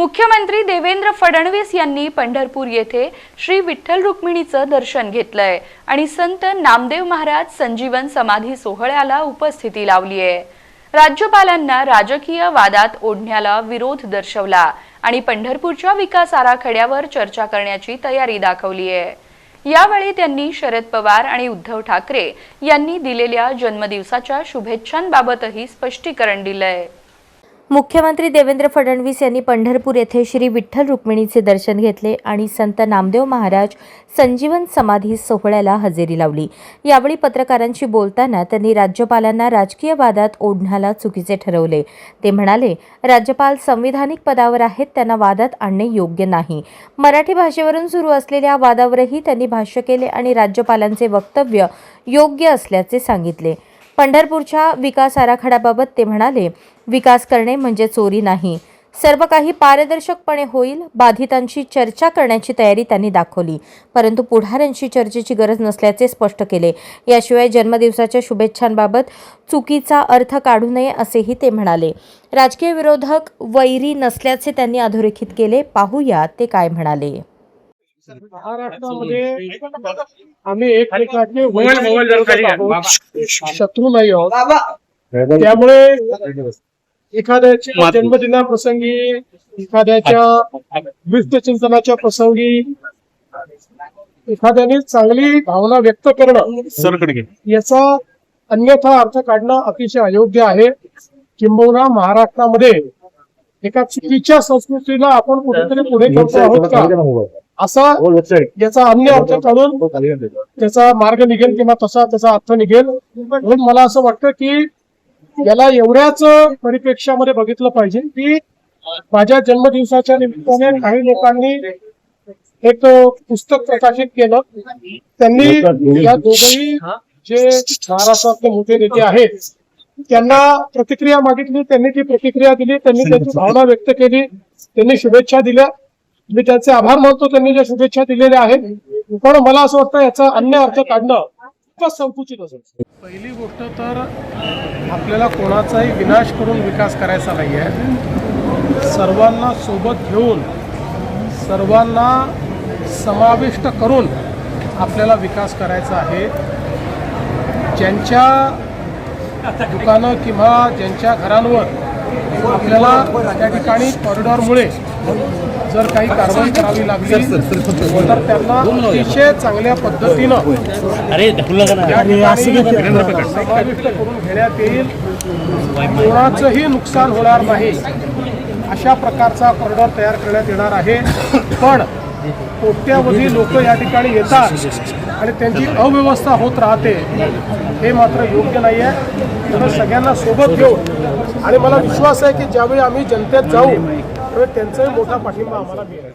मुख्यमंत्री देवेंद्र फडणवीस यांनी पंढरपूर येथे श्री विठ्ठल रुक्मिणीचं दर्शन घेतलंय आणि संत नामदेव महाराज संजीवन समाधी सोहळ्याला उपस्थिती लावली आहे राज्यपालांना राजकीय वादात ओढण्याला विरोध दर्शवला आणि पंढरपूरच्या विकास आराखड्यावर चर्चा करण्याची तयारी दाखवली आहे यावेळी त्यांनी शरद पवार आणि उद्धव ठाकरे यांनी दिलेल्या जन्मदिवसाच्या शुभेच्छांबाबतही स्पष्टीकरण दिलंय. मुख्यमंत्री देवेंद्र फडणवीस यांनी पंढरपूर येथे श्री विठ्ठल रुक्मिणीचे दर्शन घेतले आणि संत नामदेव महाराज संजीवन समाधी सोहळ्याला हजेरी लावली. यावेळी पत्रकारांशी बोलताना त्यांनी राज्यपालांना राजकीय वादात ओढण्याला चुकीचे ठरवले. ते म्हणाले राज्यपाल संविधानिक पदावर आहेत त्यांना वादात आणणे योग्य नाही. मराठी भाषेवरून सुरू असलेल्या वादावरही त्यांनी भाष्य केले आणि राज्यपालांचे वक्तव्य योग्य असल्याचे सांगितले. पंढरपूरच्या विकास आराखड्याबाबत ते म्हणाले विकास करणे म्हणजे चोरी नाही. सर्व काही पारदर्शकपणे होईल बाधितांशी चर्चा करण्याची तयारी त्यांनी दाखवली. परंतु पुढाऱ्यांशी चर्चेची गरज नसल्याचे स्पष्ट केले. याशिवाय जन्मदिवसाच्या शुभेच्छांबाबत चुकीचा अर्थ काढू नये असेही ते म्हणाले. राजकीय विरोधक वैरी नसल्याचे त्यांनी अधोरेखित केले. पाहूया ते काय म्हणाले. महाराष्ट्रामध्ये आम्ही एकमेकांचे. शत्रू नाही आहोत. त्यामुळे एखाद्याच्या जन्मदिनाप्रसंगी एखाद्याच्या विष्णुचिंतनाच्या प्रसंगी एखाद्याने चांगली भावना व्यक्त करणं याचा अन्यथा अर्थ काढणं अतिशय अयोग्य आहे. किंबहुना महाराष्ट्रामध्ये एका चुकीच्या संस्कृतीला आपण कुठेतरी पुढे करतो आहोत का? असा याचा अन्य अर्थ काढून त्याचा मार्ग निघेल किंवा तसा त्याचा अर्थ निघेल. म्हणून मला असं वाटतं की याला एवढ्याच परिप्रेक्षामध्ये बघितलं पाहिजे की माझ्या जन्मदिवसाच्या निमित्ताने काही लोकांनी एक पुस्तक प्रकाशित केलं. त्यांनी या दोघही जे महाराष्ट्रातले मोठे नेते आहेत त्यांना प्रतिक्रिया मागितली त्यांनी ती प्रतिक्रिया दिली त्यांनी त्यांची भावना व्यक्त केली त्यांनी शुभेच्छा दिल्या. मी त्यांचे आभार मानतो त्यांनी ज्या शुभेच्छा दिलेल्या आहेत. पण मला असं वाटतं याचा अन्य अर्थ काढणं खूपच संकुचित असेल पहिली गोष्ट तर आपल्याला कोणाचाही विनाश करून विकास करायचा नाही आहे. सर्वांना सोबत घेऊन सर्वांना समाविष्ट करून आपल्याला विकास करायचा आहे. ज्यांच्या दुकानं किंवा ज्यांच्या घरांवर आपल्याला त्या ठिकाणी कॉरिडॉरमुळे जर काही कारवाई करावी लागली तर त्यांना अतिशय चांगल्या पद्धतीनं समाविष्ट करून घेण्यात येईल. कोणाचंही नुकसान होणार नाही. अशा प्रकारचा कॉरिडॉर तयार करण्यात येणार आहे. पण कोट्यावधी लोक या ठिकाणी येतात आणि त्यांची अव्यवस्था होत राहते हे मात्र योग्य नाही आहे म्हणून सगळ्यांना सोबत घेऊन आणि मला विश्वास आहे की ज्यावेळी आम्ही जनतेत जाऊ त्यावेळी त्यांचाही मोठा पाठिंबा आम्हाला मिळेल.